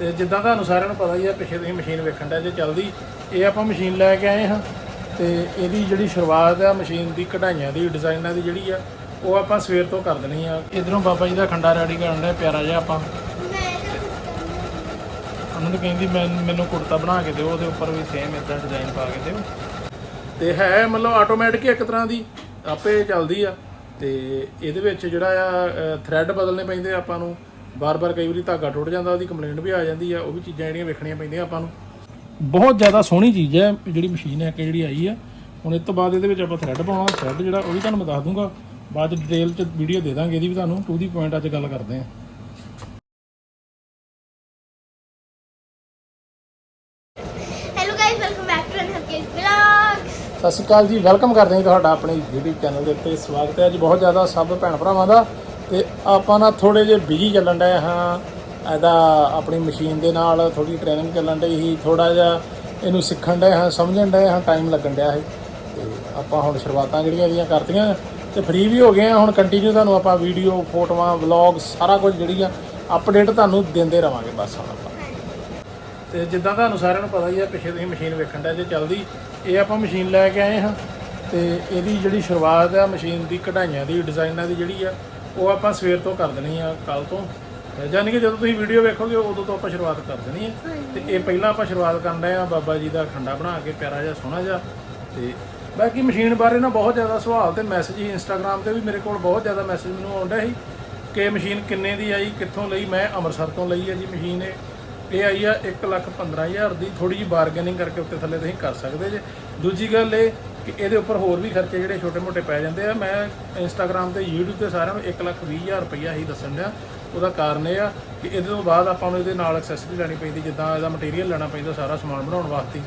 ਤੇ ਜਿੱਦਾਂ ਤੁਹਾਨੂੰ ਸਾਰਿਆਂ ਨੂੰ ਪਤਾ ਹੀ ਆ, ਪਿੱਛੇ ਤੁਸੀਂ ਮਸ਼ੀਨ ਵੇਖਣ ਦਾ ਜੇ ਚੱਲਦੀ, ਇਹ ਆਪਾਂ ਮਸ਼ੀਨ ਲੈ ਕੇ ਆਏ ਹਾਂ ਤੇ ਇਹਦੀ ਜਿਹੜੀ ਸ਼ੁਰੂਆਤ ਆ, ਮਸ਼ੀਨ ਦੀ ਕਢਾਈਆਂ ਦੀ, ਡਿਜ਼ਾਈਨਾਂ ਦੀ ਜਿਹੜੀ ਆ, ਉਹ ਆਪਾਂ ਸਵੇਰ ਤੋਂ ਕਰ ਦੇਣੀ ਆ। ਇਧਰੋਂ ਬਾਬਾ ਜੀ ਦਾ ਖੰਡਾ ਰੈਡੀ ਕਰਨ ਦਾ ਪਿਆਰਾ ਜਿਹਾ ਆਪਾਂ। ਉਹਨਾਂ ਨੂੰ ਕਹਿੰਦੀ, ਮੈਂ ਮੈਨੂੰ ਕੁੜਤਾ ਬਣਾ ਕੇ ਦਿਓ, ਉਹਦੇ ਉੱਪਰ ਵੀ ਸੇਮ ਇਦਾਂ ਡਿਜ਼ਾਈਨ ਪਾ ਕੇ ਦਿਓ। ਤੇ ਹੈ ਮਤਲਬ ਆਟੋਮੈਟਿਕ ਇੱਕ ਤਰ੍ਹਾਂ ਦੀ, ਆਪੇ ਚੱਲਦੀ ਆ। ਤੇ ਇਹਦੇ ਵਿੱਚ ਜਿਹੜਾ ਆ ਥ੍ਰੈਡ ਬਦਲਨੇ ਪੈਂਦੇ ਆ ਆਪਾਂ ਨੂੰ। ਬਾਰ-ਬਾਰ ਕਈ ਵਾਰੀ ਧਾਗਾ ਟੁੱਟ ਜਾਂਦਾ ਉਹਦੀ ਕੰਪਲੇਂਟ ਵੀ ਆ ਜਾਂਦੀ ਆ ਉਹ ਵੀ ਚੀਜ਼ਾਂ ਜਿਹੜੀਆਂ ਵੇਖਣੀਆਂ ਪੈਂਦੀਆਂ ਆਪਾਂ ਨੂੰ। ਬਹੁਤ ਜ਼ਿਆਦਾ ਸੋਹਣੀ ਚੀਜ਼ ਹੈ ਜਿਹੜੀ ਮਸ਼ੀਨ ਹੈ ਕਿ ਜਿਹੜੀ ਆਈ ਆ ਹੁਣ ਇਸ ਤੋਂ ਬਾਅਦ ਇਹਦੇ ਵਿੱਚ ਆਪਾਂ ਥ੍ਰੈਡ ਪਾਉਣਾ ਥ੍ਰੈਡ ਜਿਹੜਾ ਉਹ ਵੀ ਤੁਹਾਨੂੰ ਮੈਂ ਦੱਸ ਦੂੰਗਾ। ਬਾਅਦ ਡਿਟੇਲ ਚ ਵੀਡੀਓ ਦੇ ਦਾਂਗੇ ਇਹਦੀ ਵੀ ਤੁਹਾਨੂੰ ਟੂ ਦੀ ਪੁਆਇੰਟ ਅੱਜ ਗੱਲ ਕਰਦੇ ਆ hello guys welcome back to another case vlogs ਸਤਿ ਸ਼੍ਰੀ ਅਕਾਲ ਜੀ ਵੈਲਕਮ ਕਰਦੇ ਹਾਂ ਜੀ ਤੁਹਾਡਾ ਆਪਣੇ YouTube ਚੈਨਲ ਦੇ ਉੱਤੇ ਸਵਾਗਤ ਹੈ। ਅੱਜ ਬਹੁਤ ਜ਼ਿਆਦਾ ਸਭ ਭੈਣ ਭਰਾਵਾਂ ਦਾ ਤੇ ਆਪਾਂ ਨਾ ਥੋੜੇ ਜਿਹਾ ਬਿਜ਼ੀ ਚੱਲਣ ਡਏ ਹਾਂ। ਇਹਦਾ ਆਪਣੀ ਮਸ਼ੀਨ ਦੇ ਨਾਲ ਥੋੜੀ ਟ੍ਰੇਨਿੰਗ ਚੱਲਣ ਡਈ ਸੀ। ਥੋੜਾ ਜਿਹਾ ਇਹਨੂੰ ਸਿੱਖਣ ਡਏ ਹਾਂ, ਸਮਝਣ ਡਏ ਹਾਂ ਟਾਈਮ ਲੱਗਣ ਡਿਆ ਸੀ। ਤੇ ਆਪਾਂ ਹੁਣ ਸ਼ੁਰੂਆਤਾਂ ਜਿਹੜੀਆਂ ਇਹਦੀਆਂ ਕਰਤੀਆਂ ਤੇ ਫ੍ਰੀ ਵੀ ਹੋ ਗਏ ਆ ਹੁਣ ਕੰਟੀਨਿਊ ਤੁਹਾਨੂੰ ਆਪਾਂ ਵੀਡੀਓ ਫੋਟੋਆਂ ਵਲੌਗ ਸਾਰਾ ਕੁਝ ਜਿਹੜੀ ਆ ਅਪਡੇਟ ਤੁਹਾਨੂੰ ਦਿੰਦੇ ਰਵਾਂਗੇ ਬਸ ਹੁਣ ਆਪਾਂ। ਤੇ ਜਿੱਦਾਂ ਤੁਹਾਨੂੰ ਸਾਰਿਆਂ ਨੂੰ ਪਤਾ ਹੀ ਆ, ਪਿੱਛੇ ਤੁਸੀਂ ਮਸ਼ੀਨ ਵੇਖਣ ਦਾ ਜੇ ਚੱਲਦੀ, ਇਹ ਆਪਾਂ ਮਸ਼ੀਨ ਲੈ ਕੇ ਆਏ ਹਾਂ। ਤੇ ਇਹਦੀ ਜਿਹੜੀ ਸ਼ੁਰੂਆਤ ਆ ਮਸ਼ੀਨ ਦੀ ਕਢਾਈਆਂ ਦੀ ਡਿਜ਼ਾਈਨਾਂ ਦੀ ਜਿਹੜੀ ਆ ਉਹ ਆਪਾਂ ਸਵੇਰ ਤੋਂ ਕਰ ਦੇਣੀ ਆ ਕੱਲ ਤੋਂ। ਯਾਨੀ ਕਿ ਜਦੋਂ ਤੁਸੀਂ ਵੀਡੀਓ ਵੇਖੋਗੇ ਉਦੋਂ ਤੋਂ ਆਪਾਂ ਸ਼ੁਰੂਆਤ ਕਰ ਦੇਣੀ ਹੈ ਤੇ ਇਹ ਪਹਿਲਾਂ ਆਪਾਂ ਸ਼ੁਰੂਆਤ ਕਰਨ ਰਹੇ ਆ ਬਾਬਾ ਜੀ ਦਾ ਖੰਡਾ ਬਣਾ ਕੇ ਪਿਆਰਾ ਜਿਹਾ ਸੋਹਣਾ ਜਿਹਾ। ਤੇ ਬਾਕੀ ਮਸ਼ੀਨ ਬਾਰੇ ਨਾ ਬਹੁਤ ਜ਼ਿਆਦਾ ਸਵਾਲ ਤੇ ਮੈਸੇਜ ਹੀ ਇੰਸਟਾਗ੍ਰam ਤੇ ਵੀ ਮੇਰੇ ਕੋਲ ਬਹੁਤ ਜ਼ਿਆਦਾ ਮੈਸੇਜ ਮੈਨੂੰ ਆਉਂਦਾ ਸੀ ਕਿ ਮਸ਼ੀਨ ਕਿੰਨੇ ਦੀ ਆਈ ਕਿੱਥੋਂ ਲਈ ਮੈਂ ਅੰਮ੍ਰਿਤਸਰ ਤੋਂ ਲਈ ਹੈ ਜੀ ਮਸ਼ੀਨ। ਇਹ ਇਹ ਆਈ ਆ 115000 ਦੀ ਥੋੜੀ ਜਿਹੀ ਬਾਰਗੇਨਿੰਗ ਕਰਕੇ ਉੱਤੇ ਥੱਲੇ ਤੁਸੀਂ ਕਰ ਸਕਦੇ ਜੇ। ਦੂਜੀ ਗੱਲ ਇਹ ਕਿ ਇਹਦੇ ਉੱਪਰ ਹੋਰ ਵੀ ਖਰਚੇ ਜਿਹੜੇ ਛੋਟੇ-ਮੋਟੇ ਪੈ ਜਾਂਦੇ ਆ। ਮੈਂ ਇੰਸਟਾਗ੍ਰam ਤੇ YouTube ਤੇ ਸਾਰਿਆਂ ਨੂੰ 120000 ਰੁਪਈਆ ਹੀ ਦੱਸਣ ਡਿਆ। ਉਹਦਾ ਕਾਰਨ ਇਹ ਆ ਕਿ ਇਹਦੇ ਤੋਂ ਬਾਅਦ ਆਪਾਂ ਨੂੰ ਇਹਦੇ ਨਾਲ ਐਕਸੈਸਰੀ ਲੈਣੀ ਪੈਂਦੀ, ਜਿੱਦਾਂ ਇਹਦਾ ਮਟੀਰੀਅਲ ਲੈਣਾ ਪੈਂਦਾ, ਸਾਰਾ ਸਮਾਨ ਬਣਾਉਣ ਵਾਸਤੇ।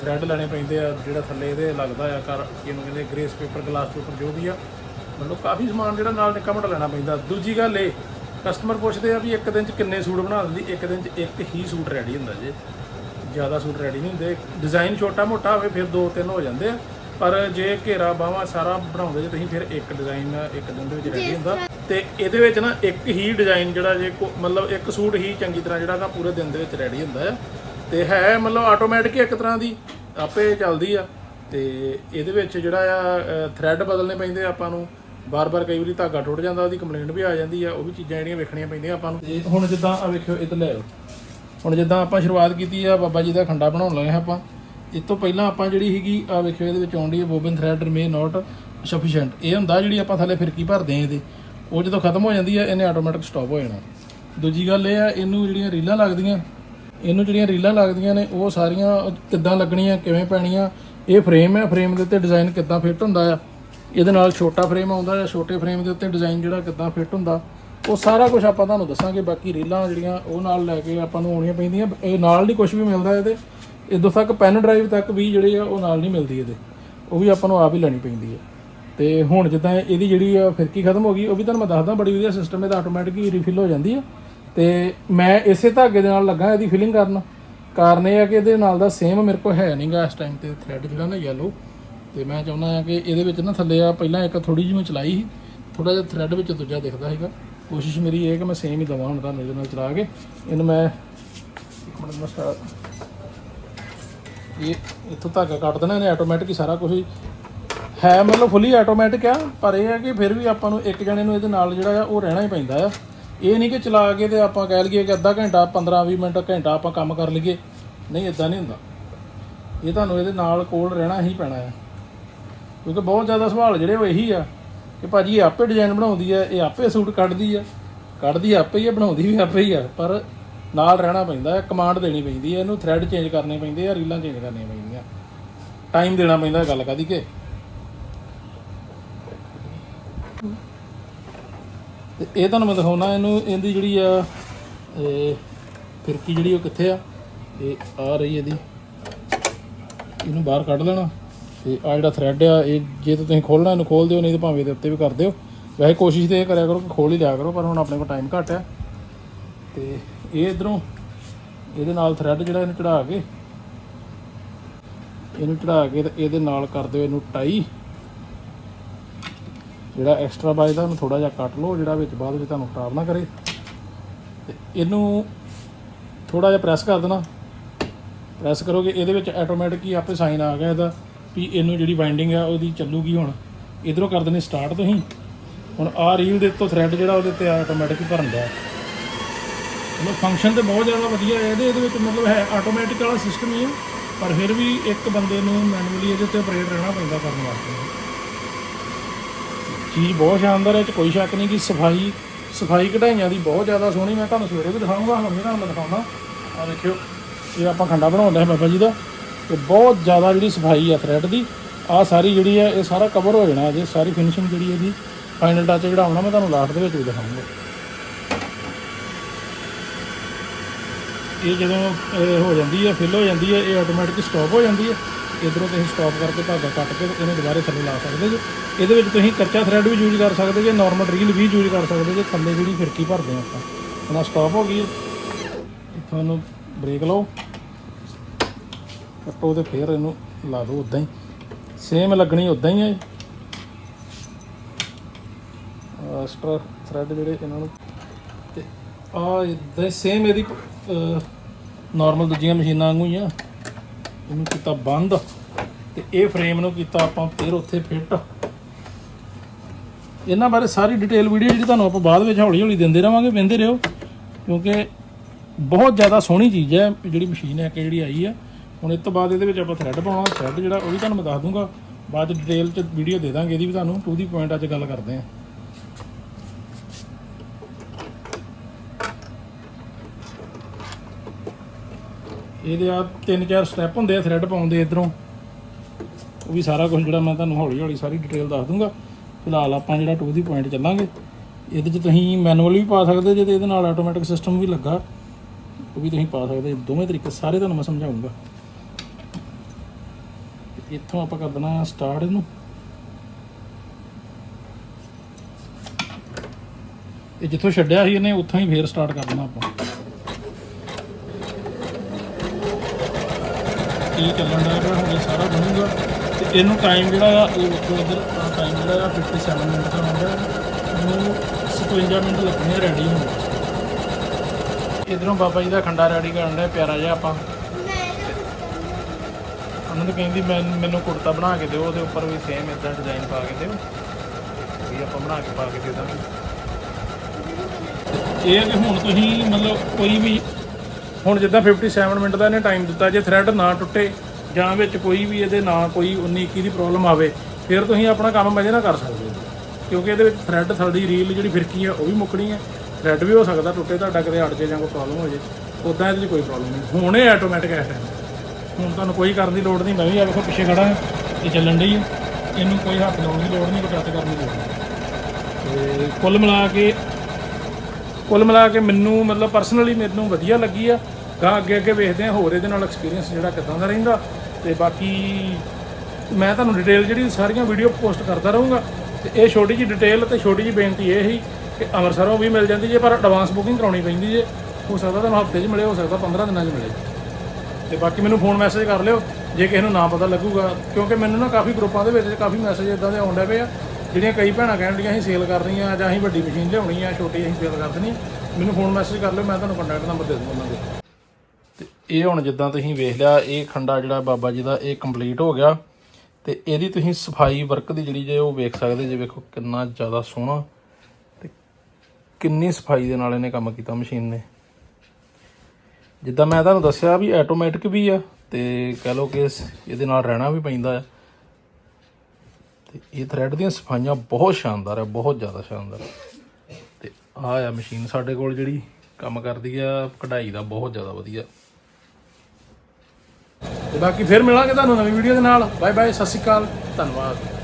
ਥ੍ਰੈਡ ਲੈਣੇ ਪੈਂਦੇ ਆ, ਜਿਹੜਾ ਥੱਲੇ ਇਹਦੇ ਲੱਗਦਾ ਆ ਕਰ ਇਹਨੂੰ ਕਹਿੰਦੇ ਗ੍ਰੇਸ ਪੇਪਰ ਗਲਾਸ ਪੇਪਰ ਜੋ ਵੀ ਆ। ਮਤਲਬ ਕਾਫੀ ਸਮਾਨ ਜਿਹੜਾ ਨਾਲ ਨਿੱਕਾ ਮੋਟਾ ਲੈਣਾ ਪੈਂਦਾ। ਦੂਜੀ ਗੱਲ ਇਹ ਕਸਟਮਰ ਪੁੱਛਦੇ ਆ ਵੀ ਇੱਕ ਦਿਨ ਚ ਕਿੰਨੇ ਸੂਟ ਬਣਾ ਦਿੰਦੀ? ਇੱਕ ਦਿਨ ਚ ਇੱਕ ਹੀ ਸੂਟ ਰੈਡੀ ਹੁੰਦਾ ਜੇ। ਜ਼ਿਆਦਾ ਸੂਟ ਰੈਡੀ ਨਹੀਂ ਹੁੰਦੇ। ਡਿਜ਼ਾਈਨ ਛੋਟਾ ਮੋਟਾ ਹੋਵੇ ਫਿਰ ਦੋ ਤਿੰਨ ਹੋ ਜਾਂਦੇ ਆ। ਪਰ ਜੇ ਘੇਰਾ ਬਾਵਾ ਸਾਰਾ ਬਣਾਉਂਦੇ ਜੇ ਤੁਸੀਂ ਫਿਰ ਇੱਕ ਡਿਜ਼ਾਈਨ ਇੱਕ ਦਿਨ ਦੇ ਵਿੱਚ ਰੈਡੀ ਹੁੰਦਾ। ਤੇ ਇਹਦੇ ਵਿੱਚ ਨਾ ਇੱਕ ਹੀ ਡਿਜ਼ਾਈਨ ਜਿਹੜਾ ਜੇ ਕੋ- ਮਤਲਬ ਇੱਕ ਸੂਟ ਹੀ ਚੰਗੀ ਤਰ੍ਹਾਂ ਜਿਹੜਾ ਨਾ ਪੂਰੇ ਦਿਨ ਦੇ ਵਿੱਚ ਰੈਡੀ ਹੁੰਦਾ ਹੈ ਤੇ ਹੈ ਮਤਲਬ ਆਟੋਮੈਟਿਕ ਇੱਕ ਤਰ੍ਹਾਂ ਦੀ ਆਪੇ ਚੱਲਦੀ ਆ। ਤੇ ਇਹਦੇ ਵਿੱਚ ਜਿਹੜਾ ਆ ਥ੍ਰੈਡ ਬਦਲਨੇ ਪੈਂਦੇ ਆ ਆਪਾਂ ਨੂੰ। ਬਾਰ-ਬਾਰ ਕਈ ਵਾਰੀ ਧਾਗਾ ਟੁੱਟ ਜਾਂਦਾ ਉਹਦੀ ਕੰਪਲੇਂਟ ਵੀ ਆ ਜਾਂਦੀ ਆ। ਉਹ ਵੀ ਚੀਜ਼ਾਂ ਜਿਹੜੀਆਂ ਵੇਖਣੀਆਂ ਪੈਂਦੀਆਂ ਆਪਾਂ ਨੂੰ। ਤੇ ਹੁਣ ਜਿੱਦਾਂ ਆ ਵੇਖਿਓ ਇੱਧਰ ਲੈ ਆਓ। ਹੁਣ ਜਿੱਦਾਂ ਆਪਾਂ ਸ਼ੁਰੂਆਤ ਕੀਤੀ ਆ, ਬਾਬਾ ਜੀ ਦਾ ਖੰਡਾ ਬਣਾਉਣ ਲੱਗੇ ਹਾਂ ਆਪਾਂ। ਇਸ ਤੋਂ ਪਹਿਲਾਂ ਆਪਾਂ ਜਿਹੜੀ ਸੀਗੀ, ਆ ਵੇਖਿਓ ਇਹਦੇ ਵਿੱਚ ਆਉਂਦੀ ਹੈ bobbin thread remain not sufficient ਇਹ ਹੁੰਦਾ ਜਿਹੜੀ ਆਪਾਂ ਥੱਲੇ ਫਿਰਕੀ ਭਰਦੇ ਆ ਇਹਦੇ, ਉਹ ਜਦੋਂ ਖਤਮ ਹੋ ਜਾਂਦੀ ਹੈ ਇਹਨੇ ਆਟੋਮੈਟਿਕ ਸਟਾਪ ਹੋ ਜਾਣਾ। ਦੂਜੀ ਗੱਲ ਇਹ ਆ, ਇਹਨੂੰ ਜਿਹੜੀਆਂ ਰੀਲਾਂ ਲੱਗਦੀਆਂ, ਇਹਨੂੰ ਜਿਹੜੀਆਂ ਰੀਲਾਂ ਲੱਗਦੀਆਂ ਨੇ, ਉਹ ਸਾਰੀਆਂ ਕਿੱਦਾਂ ਲੱਗਣੀਆਂ, ਕਿਵੇਂ ਪੈਣੀਆਂ, ਇਹ ਫਰੇਮ ਹੈ ਫਰੇਮ ਦੇ ਉੱਤੇ ਡਿਜ਼ਾਈਨ ਕਿੱਦਾਂ ਫਿੱਟ ਹੁੰਦਾ ਆ। ਇਹਦੇ ਨਾਲ ਛੋਟਾ ਫਰੇਮ ਆਉਂਦਾ ਹੈ ਛੋਟੇ ਫਰੇਮ ਦੇ ਉੱਤੇ ਡਿਜ਼ਾਈਨ ਜਿਹੜਾ ਕਿੱਦਾਂ ਫਿੱਟ ਹੁੰਦਾ। ਉਹ ਸਾਰਾ ਕੁਝ ਆਪਾਂ ਤੁਹਾਨੂੰ ਦੱਸਾਂਗੇ, ਬਾਕੀ ਰੀਲਾਂ ਜਿਹੜੀਆਂ ਉਹ ਨਾਲ ਲੈ ਕੇ ਆਪਾਂ ਨੂੰ ਆਉਣੀਆਂ ਪੈਂਦੀਆਂ। ਇਹ ਨਾਲ ਨਹੀਂ ਕੁਝ ਵੀ ਮਿਲਦਾ ਇਹਦੇ। ਇਦੋਂ ਤੱਕ ਪੈਨ ਡਰਾਈਵ ਤੱਕ ਵੀ ਜਿਹੜੇ ਆ, ਉਹ ਨਾਲ ਨਹੀਂ ਮਿਲਦੀ ਇਹਦੇ। ਉਹ ਵੀ ਆਪਾਂ ਨੂੰ ਆਪ ਹੀ ਲੈਣੀ ਪੈਂਦੀ ਹੈ ਤੇ ਹੁਣ ਜਿੱਦਾਂ ਇਹਦੀ ਜਿਹੜੀ ਆ ਫਿਰਕੀ ਖਤਮ ਹੋ ਗਈ, ਉਹ ਵੀ ਤੁਹਾਨੂੰ ਮੈਂ ਦੱਸਦਾ, ਬੜੀ ਵਧੀਆ ਸਿਸਟਮ ਇਹਦਾ ਆਟੋਮੈਟਿਕ ਹੀ ਰੀਫਿਲ ਹੋ ਜਾਂਦੀ ਆ। ਤੇ ਮੈਂ ਇਸੇ ਧਾਗੇ ਦੇ ਨਾਲ ਲੱਗਾ ਇਹਦੀ ਫਿਲਿੰਗ ਕਰਨ। ਕਾਰਨ ਇਹ ਆ ਕਿ ਇਹਦੇ ਨਾਲ ਦਾ ਸੇਮ ਮੇਰੇ ਕੋਲ ਹੈ ਨਹੀਂਗਾ ਇਸ ਟਾਈਮ ਤੇ ਥ੍ਰੈਡ ਜਿਹੜਾ ਨਾ ਯੈਲੋ ਤੇ ਮੈਂ ਚਾਹੁੰਦਾ ਹਾਂ ਕਿ ਇਹਦੇ ਵਿੱਚ ਨਾ ਥੱਲੇ ਆ, ਪਹਿਲਾਂ ਇੱਕ ਥੋੜੀ ਜਿਹੀ ਮੈਂ ਚਲਾਈ ਸੀ। ਥੋੜਾ ਜਿਹਾ ਥ੍ਰੈਡ ਵਿੱਚ ਦੂਜਾ ਦਿਖਦਾ ਸੀਗਾ। ਕੋਸ਼ਿਸ਼ ਮੇਰੀ ਇਹ ਹੈ ਕਿ ਮੈਂ ਸੇਮ ਹੀ ਦਵਾਂ ਹੁਣ ਤੁਹਾਨੂੰ ਇਹਦੇ ਨਾਲ ਚਲਾ ਕੇ। ਇਹਨੂੰ ਮੈਂ ਇੱਕ ਮਿੰਟ ਮੈਂ start- ਇਹ ਇੱਥੋਂ ਧਾਗਾ ਕੱਟ ਦੇਣਾ, ਇਹਨੇ ਆਟੋਮੈਟਿਕ ਹੀ ਸਾਰਾ ਕੁਝ ਹੈ। ਮਤਲਬ ਫੁੱਲੀ ਆਟੋਮੈਟਿਕ ਆ, ਪਰ ਇਹ ਹੈ ਕਿ ਫਿਰ ਵੀ ਆਪਾਂ ਨੂੰ ਇੱਕ ਜਣੇ ਨੂੰ ਇਹਦੇ ਨਾਲ ਜਿਹੜਾ ਆ, ਉਹ ਰਹਿਣਾ ਹੀ ਪੈਂਦਾ ਆ। ਇਹ ਨਹੀਂ ਕਿ ਚਲਾ ਕੇ ਤੇ ਆਪਾਂ ਕਹਿ ਲਈਏ ਕਿ ਅੱਧਾ ਘੰਟਾ 15 20 ਮਿੰਟ, ਘੰਟਾ ਆਪਾਂ ਕੰਮ ਕਰ ਲਈਏ। ਨਹੀਂ ਇਦਾਂ ਨਹੀਂ ਹੁੰਦਾ। ਇਹ ਤੁਹਾਨੂੰ ਇਹਦੇ ਨਾਲ ਕੋਲ ਰਹਿਣਾ ਹੀ ਪੈਣਾ ਆ। ਕਿਉਂਕਿ ਬਹੁਤ ਜ਼ਿਆਦਾ ਸਵਾਲ ਜਿਹੜੇ ਉਹ ਇਹੀ ਆ। ਕਿ ਭਾਜੀ ਇਹ ਆਪੇ ਡਿਜ਼ਾਈਨ ਬਣਾਉਂਦੀ ਆ, ਇਹ ਆਪੇ ਸੂਟ ਕੱਢਦੀ ਆ। ਕੱਢਦੀ ਆਪੇ ਹੀ ਆ, ਬਣਾਉਂਦੀ ਵੀ ਆਪੇ ਹੀ ਆ, ਪਰ ਨਾਲ ਰਹਿਣਾ ਪੈਂਦਾ ਹੈ ਕਮਾਂਡ ਦੇਣੀ ਪੈਂਦੀ ਹੈ ਇਹਨੂੰ ਥ੍ਰੈਡ ਚੇਂਜ ਕਰਨੇ ਪੈਂਦੇ ਆ, ਰੀਲਾਂ ਚੇਂਜ ਕਰਨੀਆਂ ਪੈਂਦੀਆਂ। ਟਾਈਮ ਦੇਣਾ ਪੈਂਦਾ ਗੱਲ ਕਾਦੀ ਕਿ। ਤੇ ਇਹ ਤੁਹਾਨੂੰ ਮੈਂ ਦਿਖਾਉਣਾ, ਇਹਨੂੰ, ਇਹਦੀ ਜਿਹੜੀ ਆ, ਇਹ ਫਿਰਕੀ ਜਿਹੜੀ ਉਹ ਕਿੱਥੇ ਆ? ਇਹ ਆ ਰਹੀ ਇਹਦੀ। ਇਹਨੂੰ ਬਾਹਰ ਕੱਢ ਲੈਣਾ। ਤੇ ਆ ਜਿਹੜਾ ਥ੍ਰੈਡ ਆ, ਇਹ ਜੇ ਤਾਂ ਤੁਸੀਂ ਖੋਲਣਾ, ਇਹਨੂੰ ਖੋਲ ਦਿਓ, ਨਹੀਂ ਤਾਂ ਭਾਵੇਂ ਇਹਦੇ ਉੱਤੇ ਵੀ ਕਰ ਦਿਓ। ਵੈਸੇ ਕੋਸ਼ਿਸ਼ ਤੇ ਇਹ ਕਰਿਆ ਕਰੋ ਕਿ ਖੋਲ ਹੀ ਲਿਆ ਕਰੋ, ਪਰ ਹੁਣ ਆਪਣੇ ਕੋਲ ਟਾਈਮ ਘੱਟ ਆ। ਤੇ ਇਹ ਇਧਰੋਂ, ਇਹਦੇ ਨਾਲ ਥ੍ਰੈਡ ਜਿਹੜਾ ਇਹਨੂੰ ਚੜਾ ਕੇ, ਇਹਨੂੰ ਚੜਾ ਕੇ ਤੇ ਇਹਦੇ ਨਾਲ ਕਰ ਦਿਓ ਇਹਨੂੰ ਟਾਈ ਜਿਹੜਾ ਐਕਸਟਰਾ ਬਚਦਾ ਉਹਨੂੰ ਥੋੜਾ ਜਿਹਾ ਕੱਟ ਲਓ, ਜਿਹੜਾ ਵਿੱਚ ਬਾਅਦ ਵਿੱਚ ਤੁਹਾਨੂੰ ਖਰਾਬ ਨਾ ਕਰੇ। ਤੇ ਇਹਨੂੰ ਥੋੜਾ ਜਿਹਾ ਪ੍ਰੈਸ ਕਰ ਦੇਣਾ। ਪ੍ਰੈਸ ਕਰੋਗੇ, ਇਹਦੇ ਵਿੱਚ ਆਟੋਮੈਟਿਕ ਹੀ ਆਪੇ ਸਾਈਨ ਆ ਗਿਆ ਇਹਦਾ। ਵੀ ਇਹਨੂੰ ਜਿਹੜੀ ਵਾਈਂਡਿੰਗ ਆ ਉਹਦੀ ਚੱਲੂਗੀ ਹੁਣ। ਇਧਰੋਂ ਕਰ ਦਿੰਦੇ ਸਟਾਰਟ ਤੁਸੀਂ। ਹੁਣ ਆਹ ਰੀਲ ਦੇ ਉੱਤੋਂ ਥ੍ਰੈਡ ਜਿਹੜਾ ਉਹਦੇ ਤੇ ਆਟੋਮੈਟਿਕ ਹੀ ਭਰਨ ਦਾ ਮਤਲਬ ਫੰਕਸ਼ਨ ਤੇ ਬਹੁਤ ਜ਼ਿਆਦਾ ਵਧੀਆ ਹੈ। ਇਹਦੇ ਇਹਦੇ ਵਿੱਚ ਮਤਲਬ ਹੈ ਆਟੋਮੈਟਿਕ ਵਾਲਾ ਸਿਸਟਮ ਹੀ ਹੈ ਪਰ ਫਿਰ ਵੀ ਇੱਕ ਬੰਦੇ ਨੂੰ ਮੈਨੂਅਲੀ ਇਹਦੇ ਉੱਤੇ ਆਪਰੇਟ ਰਹਿਣਾ ਪੈਂਦਾ ਕਰਨ ਵਾਸਤੇ। ਚੀਜ਼ ਬਹੁਤ ਸ਼ਾਨਦਾਰ ਹੈ। ਇਹ 'ਚ ਕੋਈ ਸ਼ੱਕ ਨਹੀਂ ਕਿ ਸਫ਼ਾਈ ਸਫ਼ਾਈ ਕਢਾਈਆਂ ਦੀ ਬਹੁਤ ਜ਼ਿਆਦਾ ਸੋਹਣੀ। ਮੈਂ ਤੁਹਾਨੂੰ ਸਵੇਰੇ ਵੀ ਦਿਖਾਊਂਗਾ, ਹੁਣ ਵੀ ਤੁਹਾਨੂੰ ਮੈਂ ਦਿਖਾਉਣਾ ਆ ਦੇਖਿਓ। ਇਹ ਆਪਾਂ ਖੰਡਾ ਬਣਾਉਂਦੇ ਹਾਂ ਬਾਬਾ ਜੀ ਦਾ। ਤੇ ਬਹੁਤ ਜ਼ਿਆਦਾ ਜਿਹੜੀ ਸਫ਼ਾਈ ਆ ਥਰੈਡ ਦੀ ਆ ਸਾਰੀ ਜਿਹੜੀ ਹੈ ਇਹ ਸਾਰਾ ਕਵਰ ਹੋ ਜਾਣਾ ਅਜੇ, ਸਾਰੀ ਫਿਨਿਸ਼ਿੰਗ ਜਿਹੜੀ ਇਹਦੀ ਫਾਈਨਲ ਟੱਚ ਜਿਹੜਾ ਆਉਣਾ, ਮੈਂ ਤੁਹਾਨੂੰ ਲਾਸਟ ਦੇ ਵਿੱਚ ਵੀ ਦਿਖਾਊਂਗਾ। ਇਹ ਜਦੋਂ ਹੋ ਜਾਂਦੀ ਹੈ ਫਿਲ ਹੋ ਜਾਂਦੀ ਹੈ ਇਹ ਆਟੋਮੈਟਿਕ ਸਟਾਪ ਹੋ ਜਾਂਦੀ ਹੈ ਇਧਰੋਂ ਤੁਸੀਂ ਸਟਾਪ ਕਰਕੇ ਧਾਗਾ ਕੱਟ ਕੇ ਇਹਨੂੰ ਦੁਬਾਰੇ ਥੱਲੇ ਲਾ ਸਕਦੇ ਜੇ। ਇਹਦੇ ਵਿੱਚ ਤੁਸੀਂ ਕੱਚਾ ਥਰੈਡ ਵੀ ਯੂਜ਼ ਕਰ ਸਕਦੇ ਜੇ ਨਾਰਮਲ ਰੀਲ ਵੀ ਯੂਜ਼ ਕਰ ਸਕਦੇ ਜੇ, ਥੱਲੇ ਜਿਹੜੀ ਫਿਰਕੀ ਭਰਦੇ ਆ ਆਪਾਂ। ਹੁਣ ਆਹ ਸਟਾਪ ਹੋ ਗਈ ਹੈ। ਇੱਥੋਂ ਇਹਨੂੰ ਬ੍ਰੇਕ ਲਾਓ। ਕੱਟੋ ਤੇ ਫੇਰ ਇਹਨੂੰ ਲਾ ਦਿਓ ਉਦਾਂ ਹੀ। ਸੇਮ ਲੱਗਣੀ ਉਦਾਂ ਹੀ ਹੈ ਐਕਸਟਰਾ ਥ੍ਰੈਡ ਜਿਹੜੇ ਇਹਨਾਂ ਨੂੰ ਤੇ ਆ ਇਦਾਂ ਸੇਮ ਇਹਦੀ ਨਾਰਮਲ ਦੂਜੀਆਂ ਮਸ਼ੀਨਾਂ ਵਾਂਗੂ ਹੀ ਆ। ਇਹਨੂੰ ਕੀਤਾ ਬੰਦ ਤੇ ਇਹ ਫਰੇਮ ਨੂੰ ਕੀਤਾ ਆਪਾਂ ਫਿਰ ਉੱਥੇ ਫਿੱਟ ਇਹਨਾਂ ਬਾਰੇ ਸਾਰੀ ਡਿਟੇਲ ਵੀਡੀਓ ਜਿਹੜੀ ਤੁਹਾਨੂੰ ਆਪਾਂ ਬਾਅਦ ਵਿੱਚ ਹੌਲੀ ਹੌਲੀ ਦਿੰਦੇ ਰਵਾਂਗੇ ਵਿੰਦੇ ਰਹੋ। ਕਿਉਂਕਿ ਬਹੁਤ ਜ਼ਿਆਦਾ ਸੋਹਣੀ ਚੀਜ਼ ਹੈ ਜਿਹੜੀ ਮਸ਼ੀਨ ਹੈ ਕਿ ਜਿਹੜੀ ਆਈ ਆ ਹੁਣ ਇਸ ਤੋਂ ਬਾਅਦ ਇਹਦੇ ਵਿੱਚ ਆਪਾਂ ਥ੍ਰੈਡ ਪਾਉਣਾ ਥ੍ਰੈਡ ਜਿਹੜਾ ਉਹ ਵੀ ਤੁਹਾਨੂੰ ਮੈਂ ਦੱਸ ਦੂੰਗਾ। ਬਾਅਦ ਡਿਟੇਲ ਚ ਵੀਡੀਓ ਦੇ ਦਾਂਗੇ ਇਹਦੀ ਵੀ ਤੁਹਾਨੂੰ ਟੂ ਦੀ ਪੁਆਇੰਟ ਅੱਜ ਗੱਲ ਕਰਦੇ ਹਾਂ ਇਹਦੇ ਆ ਤਿੰਨ ਚਾਰ ਸਟੈਪ ਹੁੰਦੇ ਆ ਥ੍ਰੈਡ ਪਾਉਣ ਦੇ ਇਧਰੋਂ। ਉਹ ਵੀ ਸਾਰਾ ਕੁਝ ਜਿਹੜਾ ਮੈਂ ਤੁਹਾਨੂੰ ਹੌਲੀ ਹੌਲੀ ਸਾਰੀ ਡਿਟੇਲ ਦੱਸ ਦੂੰਗਾ। ਫਿਲਹਾਲ ਆਪਾਂ ਜਿਹੜਾ ਟੂ ਦੀ ਪੁਆਇੰਟ ਚੱਲਾਂਗੇ। ਇਹਦੇ 'ਚ ਤੁਸੀਂ ਮੈਨੂਅਲ ਵੀ ਪਾ ਸਕਦੇ ਜੇ ਤੇ ਇਹਦੇ ਨਾਲ ਆਟੋਮੈਟਿਕ ਸਿਸਟਮ ਵੀ ਲੱਗਾ। ਉਹ ਵੀ ਤੁਸੀਂ ਪਾ ਸਕਦੇ ਦੋਵੇਂ ਤਰੀਕੇ ਸਾਰੇ ਤੁਹਾਨੂੰ ਮੈਂ ਸਮਝਾਉਂਗਾ। ਇੱਥੋਂ ਆਪਾਂ ਕਰ ਦੇਣਾ ਸਟਾਰਟ ਇਹਨੂੰ। ਇਹ ਜਿੱਥੋਂ ਛੱਡਿਆ ਸੀ ਇਹਨੇ, ਉੱਥੋਂ ਹੀ ਫੇਰ ਸਟਾਰਟ ਕਰ ਦੇਣਾ ਆਪਾਂ। ਕੀ ਚੱਲਣ ਦਾ ਹੈ ਹੁਣ ਸਾਰਾ ਬਣੂਗਾ। ਤੇ ਇਹਨੂੰ ਟਾਈਮ ਜਿਹੜਾ ਆ, ਇਹ ਵੇਖੋ ਇੱਧਰ ਟਾਈਮ ਜਿਹੜਾ ਆ 57 ਮਿੰਟ ਦਾ ਆਉਂਦਾ ਇਹਨੂੰ 57 ਮਿੰਟ ਲੱਗਣੇ ਆ ਰੈਡੀ ਹੋਣ ਵਾਸਤੇ। ਇਧਰੋਂ ਬਾਬਾ ਜੀ ਦਾ ਖੰਡਾ ਰੈਡੀ ਕਰਨ ਦਾ ਪਿਆਰਾ ਜਿਹਾ ਆਪਾਂ। ਉਹਨਾਂ ਨੂੰ ਕਹਿੰਦੀ ਮੈਨੂੰ ਮੈਨੂੰ ਕੁੜਤਾ ਬਣਾ ਕੇ ਦਿਓ, ਉਹਦੇ ਉੱਪਰ ਵੀ ਸੇਮ ਇਦਾਂ ਡਿਜ਼ਾਈਨ ਪਾ ਕੇ ਦਿਓ। ਵੀ ਆਪਾਂ ਬਣਾ ਕੇ ਪਾ ਕੇ ਦੇ ਦਾਂਗੇ। ਇਹ ਹੈ ਹੁਣ ਤੁਸੀਂ ਮਤਲਬ ਕੋਈ ਵੀ ਹੁਣ ਜਿੱਦਾਂ 57 ਮਿੰਟ ਦਾ ਇਹਨੇ ਟਾਈਮ ਦਿੱਤਾ, ਜੇ ਥ੍ਰੈਡ ਨਾ ਟੁੱਟੇ, ਜਾਂ ਵਿੱਚ ਕੋਈ ਵੀ ਇਹਦੇ ਨਾ ਕੋਈ 19 21 ਦੀ ਪ੍ਰੋਬਲਮ ਆਵੇ, ਫਿਰ ਤੁਸੀਂ ਆਪਣਾ ਕੰਮ ਮਜ਼ੇ ਨਾਲ ਕਰ ਸਕਦੇ ਹੋ। ਕਿਉਂਕਿ ਇਹਦੇ ਵਿੱਚ ਥ੍ਰੈਡ ਥਲਦੀ ਰੀਲ ਜਿਹੜੀ ਫਿਰਕੀ ਹੈ ਉਹ ਵੀ ਮੁੱਕਣੀ ਹੈ ਥ੍ਰੈਡ ਵੀ ਹੋ ਸਕਦਾ ਟੁੱਟੇ, ਤੁਹਾਡਾ ਕਦੇ ਅੜ ਜੇ ਜਾਂ ਕੋਈ ਪ੍ਰੋਬਲਮ ਹੋ ਜੇ ਉਦਾਂ ਇਹਦੇ 'ਚ ਕੋਈ ਪ੍ਰੋਬਲਮ ਨਹੀਂ। ਹੁਣ ਇਹ ਆਟੋਮੈਟਿਕ ਹੈ। ਹੁਣ ਤੁਹਾਨੂੰ ਕੋਈ ਕਰਨ ਦੀ ਲੋੜ ਨਹੀਂ, ਮੈਂ ਵੀ ਆ ਵੇਖੋ ਪਿੱਛੇ ਖੜਾ ਇਹ ਚੱਲਣ ਡਈ ਹੈ। ਇਹਨੂੰ ਕੋਈ ਹੱਥ ਲਾਉਣ ਦੀ ਲੋੜ ਨਹੀਂ, ਕੋਈ ਟੱਚ ਕਰਨ ਦੀ ਲੋੜ ਨਹੀਂ। ਤੇ ਕੁੱਲ ਮਿਲਾ ਕੇ, ਕੁੱਲ ਮਿਲਾ ਕੇ ਮੈਨੂੰ ਮਤਲਬ ਪਰਸਨਲੀ ਮੈਨੂੰ ਵਧੀਆ ਲੱਗੀ ਆ। ਗਾਂ ਅੱਗੇ ਅੱਗੇ ਵੇਖਦੇ ਆ ਹੋਰ ਇਹਦੇ ਨਾਲ ਐਕਸਪੀਰੀਅੰਸ ਜਿਹੜਾ ਕਿਦਾਂ ਦਾ ਰਹਿੰਦਾ। ਤੇ ਬਾਕੀ ਮੈਂ ਤੁਹਾਨੂੰ ਡਿਟੇਲ ਜਿਹੜੀ ਸਾਰੀਆਂ ਵੀਡੀਓ ਪੋਸਟ ਕਰਦਾ ਰਹੂੰਗਾ। ਤੇ ਇਹ ਛੋਟੀ ਜੀ ਡਿਟੇਲ ਤੇ ਛੋਟੀ ਜੀ ਬੇਨਤੀ ਇਹ ਹੀ ਕਿ ਅੰਮ੍ਰਿਤਸਰੋਂ ਵੀ ਮਿਲ ਜਾਂਦੀ ਜੇ, ਪਰ ਐਡਵਾਂਸ ਬੁਕਿੰਗ ਕਰਾਉਣੀ ਪੈਂਦੀ ਜੇ। ਹੋ ਸਕਦਾ ਤੁਹਾਨੂੰ ਹਫ਼ਤੇ 'ਚ ਮਿਲੇ, ਹੋ ਸਕਦਾ 15 ਦਿਨਾਂ 'ਚ ਮਿਲੇ। ਤੇ ਬਾਕੀ ਮੈਨੂੰ ਫੋਨ ਮੈਸੇਜ ਕਰ ਲਿਓ, ਜੇ ਕਿਸੇ ਨੂੰ ਨਾ ਪਤਾ ਲੱਗੂਗਾ। ਕਿਉਂਕਿ ਮੈਨੂੰ ਨਾ ਕਾਫੀ ਗਰੁੱਪਾਂ ਦੇ ਵਿੱਚ ਕਾਫੀ ਮੈਸੇਜ ਇਦਾਂ ਦੇ ਆਉਂਦੇ ਪਏ ਆ, ਜਿਹੜੀਆਂ ਕਈ ਭੈਣਾਂ ਕਹਿਣ ਡੀਆਂ ਅਸੀਂ ਸੇਲ ਕਰਨੀ ਆ ਜਾਂ ਅਸੀਂ ਵੱਡੀ ਮਸ਼ੀਨ ਲਿਆਉਣੀ ਆ, ਛੋਟੀ ਅਸੀਂ ਸੇਲ ਕਰ ਦੇਣੀ। ਮੈਨੂੰ ਫੋਨ ਮੈਸੇਜ ਕਰ ਲਿਓ, ਮੈਂ ਤੁਹਾਨੂੰ ਕੰਟੈਕਟ ਨੰਬਰ ਦੇ ਦੂੰਗਾ ਉਹਨਾਂ ਦੇ ਤੇ ਇਹ ਹੁਣ ਜਿੱਦਾਂ ਤੁਸੀਂ ਵੇਖ ਲਿਆ, ਇਹ ਖੰਡਾ ਜਿਹੜਾ ਬਾਬਾ ਜੀ ਦਾ, ਇਹ ਕੰਪਲੀਟ ਹੋ ਗਿਆ। ਤੇ ਇਹਦੀ ਤੁਸੀਂ ਸਫ਼ਾਈ ਵਰਕ ਦੀ ਜਿਹੜੀ ਜੇ ਉਹ ਵੇਖ ਸਕਦੇ, ਜੇ ਵੇਖੋ ਕਿੰਨਾ ਜ਼ਿਆਦਾ ਸੋਹਣਾ ਤੇ ਕਿੰਨੀ ਸਫ਼ਾਈ ਦੇ ਨਾਲ ਇਹਨੇ ਕੰਮ ਕੀਤਾ ਮਸ਼ੀਨ ਨੇ। ਜਿੱਦਾਂ ਮੈਂ ਤੁਹਾਨੂੰ ਦੱਸਿਆ ਵੀ ਆਟੋਮੈਟਿਕ ਵੀ ਆ ਤੇ ਕਹ ਲਓ ਕਿ ਇਹਦੇ ਨਾਲ ਰਹਿਣਾ ਵੀ ਪੈਂਦਾ ਆ। ਤੇ ਇਹ ਥ੍ਰੈਡ ਦੀਆਂ ਸਫਾਈਆਂ ਬਹੁਤ ਸ਼ਾਨਦਾਰ ਆ, ਬਹੁਤ ਜ਼ਿਆਦਾ ਸ਼ਾਨਦਾਰ। ਤੇ ਆਹ ਆ ਮਸ਼ੀਨ ਸਾਡੇ ਕੋਲ ਜਿਹੜੀ ਕੰਮ ਕਰਦੀ ਆ, ਕਢਾਈ ਦਾ ਬਹੁਤ ਜ਼ਿਆਦਾ ਵਧੀਆ। ਤੇ ਬਾਕੀ ਫਿਰ ਮਿਲਾਂਗੇ ਤੁਹਾਨੂੰ ਨਵੀਂ ਵੀਡੀਓ ਦੇ ਨਾਲ। ਬਾਏ ਬਾਏ ਸਤਿ ਸ਼੍ਰੀ ਅਕਾਲ, ਧੰਨਵਾਦ।